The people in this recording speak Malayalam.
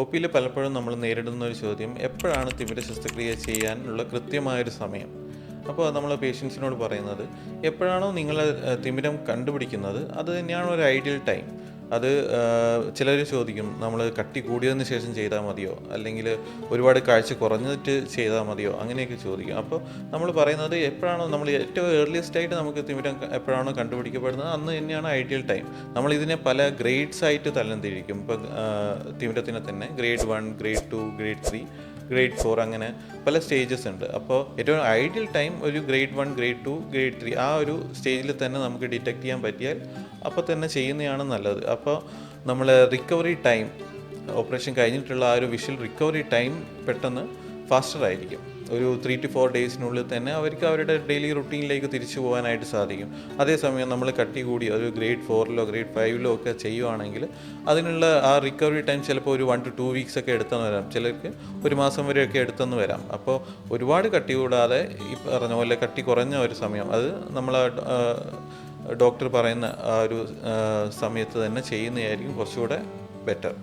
ഒ പിയിൽ പലപ്പോഴും നമ്മൾ നേരിടുന്ന ഒരു ചോദ്യം എപ്പോഴാണ് തിമിര ശസ്ത്രക്രിയ ചെയ്യാനുള്ള കൃത്യമായൊരു സമയം? അപ്പോൾ നമ്മൾ പേഷ്യൻസിനോട് പറയുന്നത് എപ്പോഴാണോ നിങ്ങൾ തിമിരം കണ്ടുപിടിക്കുന്നത് അത് തന്നെയാണ് ഒരു ഐഡിയൽ ടൈം. അത് ചിലർ ചോദിക്കും നമ്മൾ കട്ടി കൂടിയതിന് ശേഷം ചെയ്താൽ മതിയോ? അല്ലെങ്കിൽ ഒരുപാട് കാഴ്ച കുറഞ്ഞിട്ട് ചെയ്താൽ മതിയോ? അങ്ങനെയൊക്കെ ചോദിക്കും. അപ്പോൾ നമ്മൾ പറയുന്നത് എപ്പോഴാണോ നമ്മൾ ഏറ്റവും ഏർലിയസ്റ്റ് ആയിട്ട് നമുക്ക് തിമിരം എപ്പോഴാണോ കണ്ടുപിടിക്കപ്പെടുന്നത് അന്ന് തന്നെയാണ് ഐഡിയൽ ടൈം നമ്മൾ ഇതിനെ പല ഗ്രേഡ്സ് ആയിട്ട് തലം തിരിക്കും ഇപ്പോൾ തിമിരത്തിനെ തന്നെ grade one grade two grade three grade four അങ്ങനെ പല സ്റ്റേജസ് ഉണ്ട്. അപ്പോൾ ഏറ്റവും ഐഡിയൽ ടൈം ഒരു grade one grade two grade three ആ ഒരു സ്റ്റേജിൽ തന്നെ നമുക്ക് ഡിറ്റക്ട് ചെയ്യാൻ പറ്റിയാൽ അപ്പോൾ തന്നെ ചെയ്യുന്നതാണ് നല്ലത്. അപ്പോൾ നമ്മൾ റിക്കവറി ടൈം ഓപ്പറേഷൻ കഴിഞ്ഞിട്ടുള്ള ആ ഒരു വിഷ്വൽ റിക്കവറി ടൈം പെട്ടെന്ന് ഫാസ്റ്റർ ആയിരിക്കും ഒരു ത്രീ ടു ഫോർ ഡേയ്സിനുള്ളിൽ തന്നെ അവർക്ക് അവരുടെ ഡെയിലി റുട്ടീനിലേക്ക് തിരിച്ചു പോകാനായിട്ട് സാധിക്കും. അതേസമയം നമ്മൾ കട്ടി കൂടി ഒരു ഗ്രേഡ് ഫോറിലോ ഗ്രേഡ് ഫൈവിലോ ഒക്കെ ചെയ്യുവാണെങ്കിൽ അതിനുള്ള ആ റിക്കവറി ടൈം ചിലപ്പോൾ ഒരു വൺ ടു ടു വീക്സ് ഒക്കെ എടുത്തെന്ന് വരാം. ചിലർക്ക് ഒരു മാസം വരെയൊക്കെ എടുത്തെന്ന് വരാം. അപ്പോൾ ഒരുപാട് കട്ടി കൂടാതെ ഈ പറഞ്ഞ പോലെ കട്ടി കുറഞ്ഞ ഒരു സമയം അത് നമ്മൾ ഡോക്ടർ പറയുന്ന ആ ഒരു സമയത്ത് തന്നെ ചെയ്യുന്നതായിരിക്കും കുറച്ചുകൂടെ ബെറ്റർ